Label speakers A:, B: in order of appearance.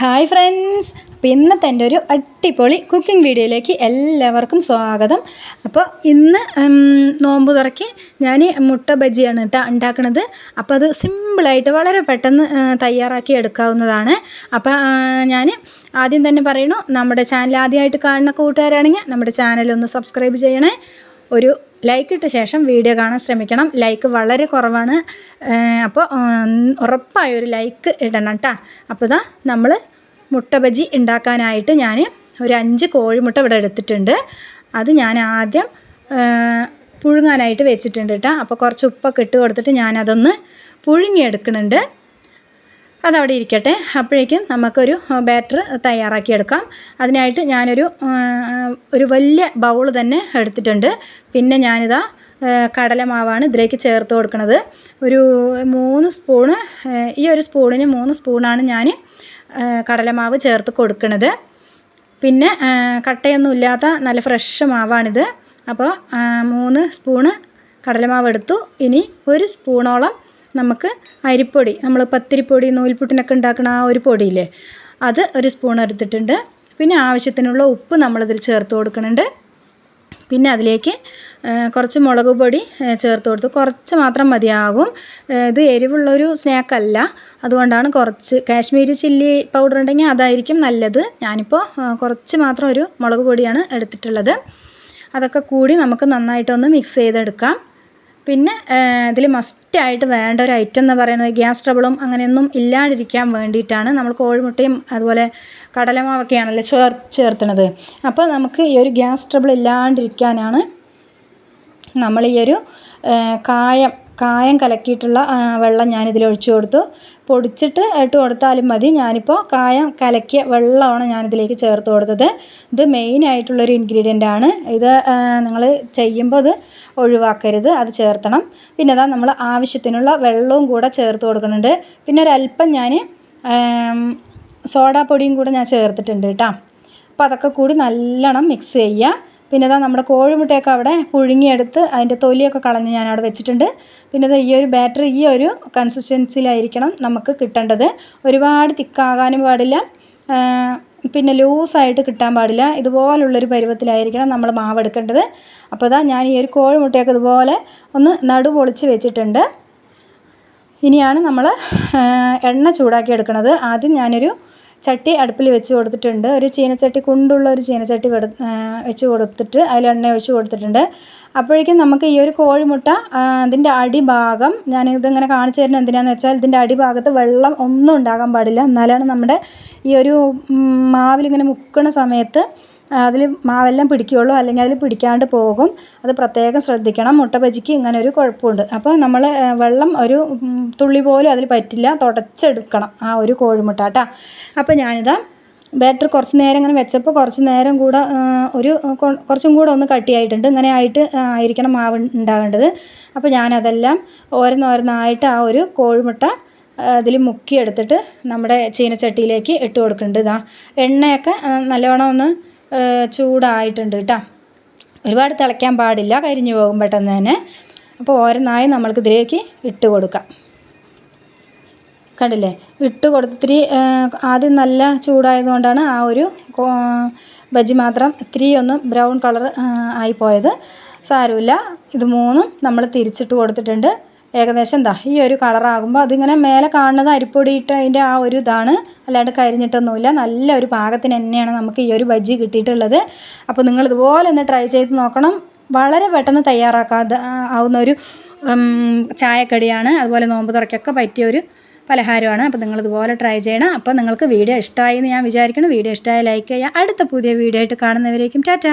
A: Hi friends. അപ്പോൾ ഇന്നത്തെ എന്റെ ഒരു അടിപൊളി കുക്കിംഗ് വീഡിയോയിലേക്ക് എല്ലാവർക്കും സ്വാഗതം. അപ്പോൾ ഇന്ന് നോമ്പ് തുറക്കി ഞാൻ മുട്ട ബജിയാണ് കേട്ടോ ഉണ്ടാക്കുന്നത് അപ്പോൾ അത് സിമ്പിളായിട്ട് വളരെ പെട്ടെന്ന് തയ്യാറാക്കി എടുക്കാവുന്നതാണ്. അപ്പോൾ ഞാൻ ആദ്യം തന്നെ പറയണു നമ്മുടെ ചാനൽ ആദ്യമായിട്ട് കാണുന്ന കൂട്ടുകാരാണെങ്കിൽ നമ്മുടെ ചാനലൊന്ന് സബ്സ്ക്രൈബ് ചെയ്യണേ. ഒരു ലൈക്ക് ഇട്ട ശേഷം വീഡിയോ കാണാൻ ശ്രമിക്കണം. ലൈക്ക് വളരെ കുറവാണ്. അപ്പോൾ ഉറപ്പായ ഒരു ലൈക്ക് ഇടണം കേട്ടോ അപ്പോൾ ഇതാ നമ്മൾ മുട്ട ബജി ഉണ്ടാക്കാനായിട്ട് ഞാൻ ഒരു അഞ്ച് കോഴിമുട്ട ഇവിടെ എടുത്തിട്ടുണ്ട്. അത് ഞാൻ ആദ്യം പുഴുങ്ങാനായിട്ട് വെച്ചിട്ടുണ്ട് കേട്ടോ അപ്പോൾ കുറച്ച് ഉപ്പൊക്കെ ഇട്ട് കൊടുത്തിട്ട് ഞാനതൊന്ന് പുഴുങ്ങിയെടുക്കുന്നുണ്ട്. അതവിടെ ഇരിക്കട്ടെ. അപ്പോഴേക്കും നമുക്കൊരു ബാറ്റർ തയ്യാറാക്കിയെടുക്കാം. അതിനായിട്ട് ഞാനൊരു ഒരു വലിയ ബൗൾ തന്നെ എടുത്തിട്ടുണ്ട്. പിന്നെ ഞാനിതാ കടലമാവാണ് ഇതിലേക്ക് ചേർത്ത് കൊടുക്കുന്നത് ഒരു മൂന്ന് സ്പൂണ് ഈ ഒരു സ്പൂണിന് മൂന്ന് സ്പൂണാണ് ഞാൻ കടലമാവ് ചേർത്ത് കൊടുക്കുന്നത് പിന്നെ കട്ടയൊന്നും ഇല്ലാത്ത നല്ല ഫ്രഷ് മാവാണിത്. അപ്പോൾ മൂന്ന് സ്പൂണ് കടലമാവ് എടുത്തു ഇനി ഒരു സ്പൂണോളം നമുക്ക് അരിപ്പൊടി നമ്മൾ പത്തിരിപ്പൊടി നൂൽപുട്ടിനൊക്കെ ഉണ്ടാക്കുന്ന ആ ഒരു പൊടിയില്ലേ അത് ഒരു സ്പൂൺ എടുത്തിട്ടുണ്ട്. പിന്നെ ആവശ്യത്തിനുള്ള ഉപ്പ് നമ്മളിതിൽ ചേർത്ത് കൊടുക്കുന്നുണ്ട്. പിന്നെ അതിലേക്ക് കുറച്ച് മുളക് പൊടി ചേർത്ത് കൊടുത്തു കുറച്ച് മാത്രം മതിയാകും. ഇത് എരിവുള്ളൊരു സ്നാക്കല്ല. അതുകൊണ്ടാണ് കുറച്ച് കാശ്മീരി ചില്ലി പൗഡർ ഉണ്ടെങ്കിൽ അതായിരിക്കും നല്ലത്. ഞാനിപ്പോൾ കുറച്ച് മാത്രം ഒരു മുളക് പൊടിയാണ് എടുത്തിട്ടുള്ളത്. അതൊക്കെ കൂടി നമുക്ക് നന്നായിട്ടൊന്ന് മിക്സ് ചെയ്തെടുക്കാം. പിന്നെ ഇതിൽ മസ്റ്റായിട്ട് വേണ്ട ഒരു ഐറ്റം എന്ന് പറയുന്നത് ഗ്യാസ് ട്രബിളും അങ്ങനെയൊന്നും ഇല്ലാണ്ടിരിക്കാൻ വേണ്ടിയിട്ടാണ് നമ്മൾ കോഴിമുട്ടയും അതുപോലെ കടലമാവൊക്കെയാണല്ലോ ചേർ ചേർത്തണത്. അപ്പോൾ നമുക്ക് ഈ ഒരു ഗ്യാസ് ട്രബിൾ ഇല്ലാണ്ടിരിക്കാനാണ് നമ്മൾ ഈ ഒരു കായം കായം കലക്കിയിട്ടുള്ള വെള്ളം ഞാനിതിൽ ഒഴിച്ചു കൊടുത്തു. പൊടിച്ചിട്ട് ഇട്ട് കൊടുത്താലും മതി. ഞാനിപ്പോൾ കായം കലക്കിയ വെള്ളമാണ് ഞാനിതിലേക്ക് ചേർത്ത് കൊടുത്തത്. ഇത് മെയിൻ ആയിട്ടുള്ളൊരു ഇൻഗ്രീഡിയന്റ് ആണ്. ഇത് നിങ്ങൾ ചെയ്യുമ്പോൾ അത് ഒഴിവാക്കരുത്. അത് ചേർത്തണം. പിന്നെ അതാ നമ്മൾ ആവശ്യത്തിനുള്ള വെള്ളവും കൂടെ ചേർത്ത് കൊടുക്കുന്നുണ്ട്. പിന്നെ ഒരല്പം ഞാൻ സോഡാ പൊടിയും കൂടെ ഞാൻ ചേർത്തിട്ടുണ്ട് കേട്ടോ അപ്പോൾ അതൊക്കെ കൂടി നല്ലോണം മിക്സ് ചെയ്യുക പിന്നെ ഇതാ നമ്മുടെ കോഴിമുട്ടയൊക്കെ അവിടെ പുഴുങ്ങിയെടുത്ത് അതിന്റെ തൊലിയൊക്കെ കളഞ്ഞ് ഞാൻ അവിടെ വെച്ചിട്ടുണ്ട്. പിന്നെ ഇതാ ഈ ഒരു ബാറ്റർ ഈ ഒരു കൺസിസ്റ്റൻസിയിലായിരിക്കണം നമുക്ക് കിട്ടേണ്ടത്. ഒരുപാട് തിക്കാകാനും പാടില്ല. പിന്നെ ലൂസായിട്ട് കിട്ടാൻ പാടില്ല. ഇതുപോലുള്ളൊരു പരുവത്തിലായിരിക്കണം നമ്മൾ മാവ് എടുക്കേണ്ടത്. അപ്പോൾ ഇതാ ഞാൻ ഈ ഒരു കോഴിമുട്ടയൊക്കെ ഇതുപോലെ ഒന്ന് നടു പൊളിച്ച് വെച്ചിട്ടുണ്ട്. ഇനിയാണ് നമ്മൾ എണ്ണ ചൂടാക്കി എടുക്കുന്നത് ആദ്യം ഞാനൊരു ചട്ടി അടുപ്പിൽ വെച്ച് കൊടുത്തിട്ടുണ്ട്. ഒരു ചീനച്ചട്ടി കൊണ്ടുള്ള ഒരു ചീനച്ചട്ടി വെച്ച് കൊടുത്തിട്ട് അതിൽ എണ്ണ ഒഴിച്ച് കൊടുത്തിട്ടുണ്ട്. അപ്പോഴേക്കും നമുക്ക് ഈ ഒരു കോഴിമുട്ട അതിന്റെ അടിഭാഗം ഞാൻ ഇതിങ്ങനെ കാണിച്ചു തരുന്നത് എന്തിനാന്ന് വെച്ചാൽ ഇതിന്റെ അടിഭാഗത്ത് വെള്ളം ഒന്നും ഉണ്ടാകാൻ പാടില്ല. എന്നാലാണ് നമ്മുടെ ഈ ഒരു മാവിലിങ്ങനെ മുക്കണ സമയത്ത് അതിൽ മാവെല്ലാം പിടിക്കുകയുള്ളൂ അല്ലെങ്കിൽ അതിൽ പിടിക്കാണ്ട് പോകും. അത് പ്രത്യേകം ശ്രദ്ധിക്കണം. മുട്ട ബജിക്ക് ഇങ്ങനെ ഒരു കുഴപ്പമുണ്ട്. അപ്പോൾ നമ്മൾ വെള്ളം ഒരു തുള്ളി പോലും അതിൽ പറ്റില്ല. തുടച്ചെടുക്കണം ആ ഒരു കോഴിമുട്ട കേട്ടോ. അപ്പോൾ ഞാനിതാ ബാറ്റർ കുറച്ച് നേരം ഇങ്ങനെ വെച്ചപ്പോൾ കുറച്ച് നേരം കൂടെ ഒരു കുറച്ചും കൂടെ ഒന്ന് കട്ടിയായിട്ടുണ്ട്. ഇങ്ങനെ ആയിട്ട് ആയിരിക്കണം മാവ് ഉണ്ടാകേണ്ടത്. അപ്പോൾ ഞാനതെല്ലാം ഓരോന്നോരോന്നായിട്ട് ആ ഒരു കോഴിമുട്ട അതിൽ മുക്കിയെടുത്തിട്ട് നമ്മുടെ ചീനച്ചട്ടിയിലേക്ക് ഇട്ട് കൊടുക്കുന്നുണ്ട്. ഇതാ എണ്ണയൊക്കെ നല്ലവണ്ണം ഒന്ന് ചൂടായിട്ടുണ്ട് കേട്ടോ. ഒരുപാട് തിളയ്ക്കാൻ പാടില്ല കരിഞ്ഞു പോകും പെട്ടെന്ന് തന്നെ. അപ്പോൾ ഓരോന്നായി നമ്മൾക്ക് ഇതിലേക്ക് ഇട്ട് കൊടുക്കാം. കണ്ടില്ലേ? ഇട്ട് കൊടുത്തിരി ആദ്യം നല്ല ചൂടായതുകൊണ്ടാണ് ആ ഒരു ബജി മാത്രം ഇത്തിരി ഒന്ന് ബ്രൗൺ കളർ ആയിപ്പോയത് സാരമില്ല. ഇത് മൂന്നും നമ്മൾ തിരിച്ചിട്ട് കൊടുത്തിട്ടുണ്ട്. ഏകദേശം എന്താ ഈ ഒരു കളറാകുമ്പോൾ അതിങ്ങനെ മേലെ കാണുന്നത് അരിപ്പൊടിയിട്ട് അതിന്റെ ആ ഒരു ഇതാണ്. അല്ലാണ്ട് കരിഞ്ഞിട്ടൊന്നുമില്ല. നല്ല ഒരു പാകത്തിന് തന്നെയാണ് നമുക്ക് ഈ ഒരു ബജ്ജി കിട്ടിയിട്ടുള്ളത്. അപ്പോൾ നിങ്ങൾ ഇതുപോലെ ഒന്ന് ട്രൈ ചെയ്ത് നോക്കണം. വളരെ പെട്ടെന്ന് തയ്യാറാക്കാതെ ആവുന്ന ഒരു ചായക്കടിയാണ്. അതുപോലെ നോമ്പ് തുറക്കൊക്കെ പറ്റിയ ഒരു പലഹാരമാണ്. അപ്പോൾ നിങ്ങൾ ഇതുപോലെ ട്രൈ ചെയ്യണം. അപ്പോൾ നിങ്ങൾക്ക് വീഡിയോ ഇഷ്ടമായി എന്ന് ഞാൻ വിചാരിക്കണം വീഡിയോ ഇഷ്ടമായ ലൈക്ക് ചെയ്യുക. അടുത്ത പുതിയ വീഡിയോ ആയിട്ട് കാണുന്നവരേക്കും ടാറ്റ.